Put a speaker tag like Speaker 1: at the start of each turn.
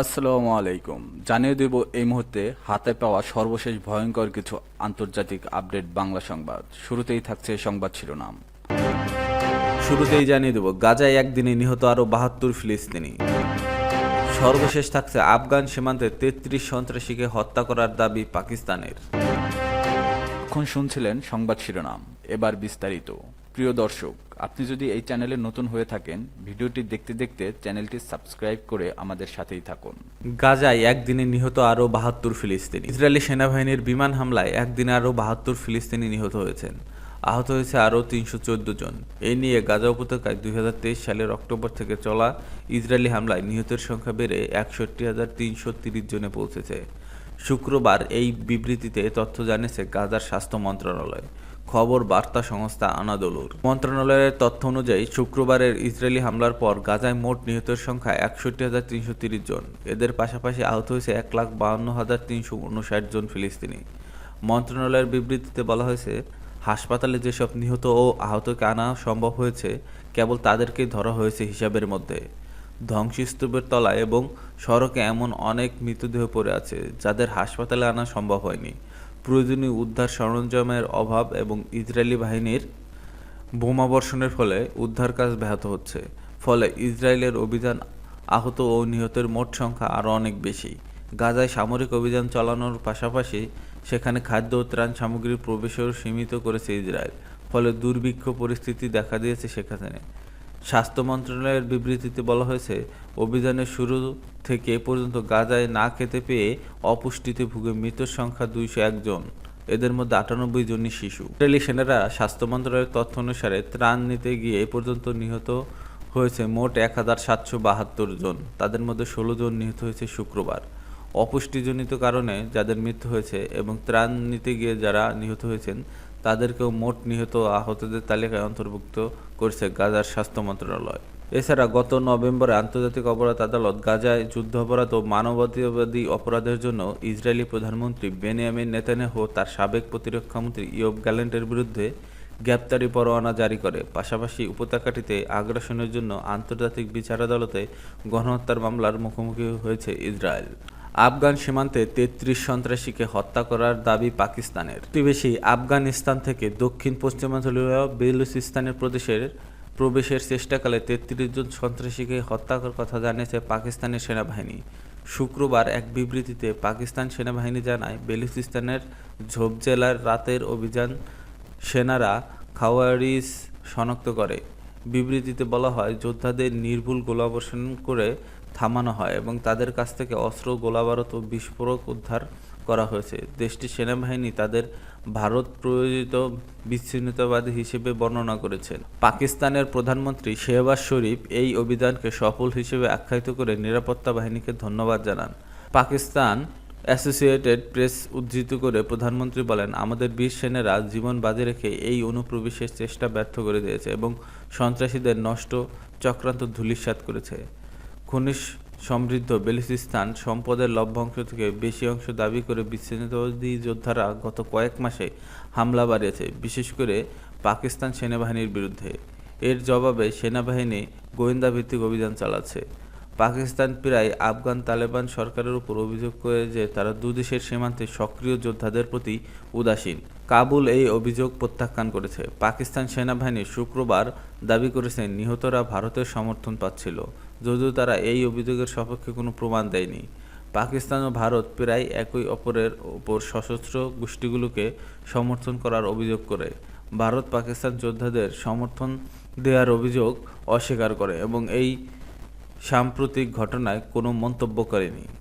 Speaker 1: আসসালামু আলাইকুম জানিয়ে দেব এই মুহূর্তে হাতে পাওয়া সর্বশেষ ভয়ঙ্কর কিছু আন্তর্জাতিক আপডেট বাংলা সংবাদ শুরুতেই থাকছে সংবাদ শিরোনাম শুরুতেই জানিয়ে দেব গাজায় একদিনে নিহত আরও বাহাত্তর ফিলিস্তিনি সর্বশেষ থাকছে আফগান সীমান্তে তেত্রিশ সন্ত্রাসীকে হত্যা করার দাবি পাকিস্তানের এখন শুনছিলেন সংবাদ শিরোনাম এবার বিস্তারিত প্রিয় দর্শক আপনি যদি এই চ্যানেলে নতুন হয়ে থাকেন ভিডিওটি দেখতে দেখতে চ্যানেলটি সাবস্ক্রাইব করে আমাদের সাথেই থাকুন গাজায় একদিনে নিহত আরও বাহাত্তর ফিলিস্তিনি ইসরায়েলি সেনাবাহিনীর বিমান হামলায় একদিনে আরও বাহাত্তর ফিলিস্তিনি নিহত হয়েছেন আহত হয়েছে আরও তিনশো চোদ্দ জন এই নিয়ে গাজা উপত্যকায় দুই হাজার তেইশ সালের অক্টোবর থেকে চলা ইসরায়েলি হামলায় নিহতের সংখ্যা বেড়ে একষট্টি হাজার তিনশো তিরিশ জনে পৌঁছেছে শুক্রবার এই বিবৃতিতে তথ্য জানিয়েছে গাজার স্বাস্থ্য মন্ত্রণালয় খবর বার্তা সংস্থা আনাদলুর মন্ত্রণালয়ের তথ্য অনুযায়ী শুক্রবারের ইসরায়েলি হামলার পর গাজায় মোট নিহতের সংখ্যা একষট্টি হাজার তিনশো তিরিশ জন এদের পাশাপাশি আহত হয়েছে এক লাখ বাহান্ন হাজার তিনশো উনষাট জন ফিলিস্তিনি মন্ত্রণালয়ের বিবৃতিতে বলা হয়েছে হাসপাতালে যেসব নিহত ও আহতকে আনা সম্ভব হয়েছে কেবল তাদেরকেই ধরা হয়েছে হিসাবের মধ্যে ধ্বংসস্তূপের তলায় এবং সড়কে এমন অনেক মৃতদেহ পড়ে আছে যাদের হাসপাতালে আনা সম্ভব হয়নি প্রয়োজনীয় উদ্ধার সরঞ্জামের অভাব এবং ইসরায়েলি বাহিনীর বোমাবর্ষণের ফলে উদ্ধার কাজ ব্যাহত হচ্ছে ফলে ইসরায়েলের অভিযান আহত ও নিহতের মোট সংখ্যা আরও অনেক বেশি গাজায় সামরিক অভিযান চালানোর পাশাপাশি সেখানে খাদ্য ও ত্রাণ সামগ্রীর প্রবেশও সীমিত করেছে ইসরায়েল ফলে দুর্ভিক্ষ পরিস্থিতি দেখা দিয়েছে সেখানে স্বাস্থ্য মন্ত্রণালয়ের বিবৃতিতে বলা হয়েছে অভিযানের শুরু থেকে এ পর্যন্ত গাজায় না খেতে পেয়ে অপুষ্টিতে ভুগে মৃতের সংখ্যা দুইশো একজন এদের মধ্যে আটানব্বই জনই শিশু ইসরায়েলি সেনারা স্বাস্থ্য মন্ত্রণালয়ের তথ্য অনুসারে ত্রাণ নিতে গিয়ে এ পর্যন্ত নিহত হয়েছে মোট এক হাজার সাতশো বাহাত্তর জন তাদের মধ্যে ষোলো জন নিহত হয়েছে শুক্রবার অপুষ্টিজনিত কারণে যাদের মৃত্যু হয়েছে এবং ত্রাণ নিতে গিয়ে যারা নিহত হয়েছেন তাদেরকেও মোট নিহত আহতদের তালিকায় অন্তর্ভুক্ত করেছে গাজার স্বাস্থ্য মন্ত্রণালয় এছাড়া গত নভেম্বরে আন্তর্জাতিক অপরাধ আদালত গাজায় যুদ্ধাপরাধ ও মানবতাবাদী অপরাধের জন্য ইসরায়েলি প্রধানমন্ত্রী বেনিয়ামিন নেতানেহ তার সাবেক প্রতিরক্ষামন্ত্রী ইয়ব গ্যালেন্টের বিরুদ্ধে গ্রেপ্তারি পরোয়ানা জারি করে পাশাপাশি উপত্যকাটিতে আগ্রাসনের জন্য আন্তর্জাতিক বিচার আদালতে গণহত্যার মামলার মুখোমুখি হয়েছে ইসরায়েল আফগান সীমান্তে তেত্রিশ সন্ত্রাসীকে হত্যা করার দাবি পাকিস্তানের প্রতিবেশী আফগানিস্তান থেকে দক্ষিণ পশ্চিমাঞ্চলীয় বেলুচিস্তানের প্রদেশের প্রবেশের চেষ্টাকালে তেত্রিশ জন সন্ত্রাসীকে হত্যা করার কথা জানিয়েছে পাকিস্তানের সেনাবাহিনী শুক্রবার এক বিবৃতিতে পাকিস্তান সেনাবাহিনী জানায় বেলুচিস্তানের ঝোপ জেলার রাতের অভিযান সেনারা খাওয়ারিস শনাক্ত করে বিবৃতিতে বলা হয় যোদ্ধাদের নির্ভুল গোলাবর্ষণ করে থামানো হয় এবং তাদের কাছ থেকে অস্ত্র গোলাবারত ও বিস্ফোরক উদ্ধার করা হয়েছে দেশটির সেনাবাহিনী তাদের ভারত প্রয়োজিত বিচ্ছিন্নতাবাদী হিসেবে বর্ণনা করেছেন পাকিস্তানের প্রধানমন্ত্রী শেহবাজ শরীফ এই অভিযানকে সফল হিসেবে আখ্যায়িত করে নিরাপত্তা বাহিনীকে ধন্যবাদ জানান পাকিস্তান অ্যাসোসিয়েটেড প্রেস উদ্ধৃত করে প্রধানমন্ত্রী বলেন আমাদের বীর সেনেরা জীবন বাজে রেখে এই অনুপ্রবেশের চেষ্টা ব্যর্থ করে দিয়েছে এবং সন্ত্রাসীদের নষ্ট চক্রান্ত ধূলিসাত করেছে খনিজ সমৃদ্ধ বেলুচিস্তান সম্পদের লভ্যাংশ থেকে বেশি অংশ দাবি করে বিচ্ছিন্নতাবাদী যোদ্ধারা গত কয়েক মাসে হামলা বাড়িয়েছে বিশেষ করে পাকিস্তান সেনাবাহিনীর বিরুদ্ধে এর জবাবে সেনাবাহিনী গোয়েন্দা ভিত্তিক অভিযান চালাচ্ছে পাকিস্তান প্রায় আফগান তালেবান সরকারের উপর অভিযোগ করে যে তারা দুদেশের সীমান্তে সক্রিয় যোদ্ধাদের প্রতি উদাসীন কাবুল এই অভিযোগ প্রত্যাখ্যান করেছে পাকিস্তান সেনাবাহিনী শুক্রবার দাবি করেছে নিহতরা ভারতের সমর্থন পাচ্ছিল যদিও তারা এই অভিযোগের সপক্ষে কোনো প্রমাণ দেয়নি পাকিস্তান ও ভারত প্রায় একই অপরের ওপর সশস্ত্র গোষ্ঠীগুলোকে সমর্থন করার অভিযোগ করে ভারত পাকিস্তান যোদ্ধাদের সমর্থন দেওয়ার অভিযোগ অস্বীকার করে এবং এই সাম্প্রতিক ঘটনায় কোনো মন্তব্য করেনি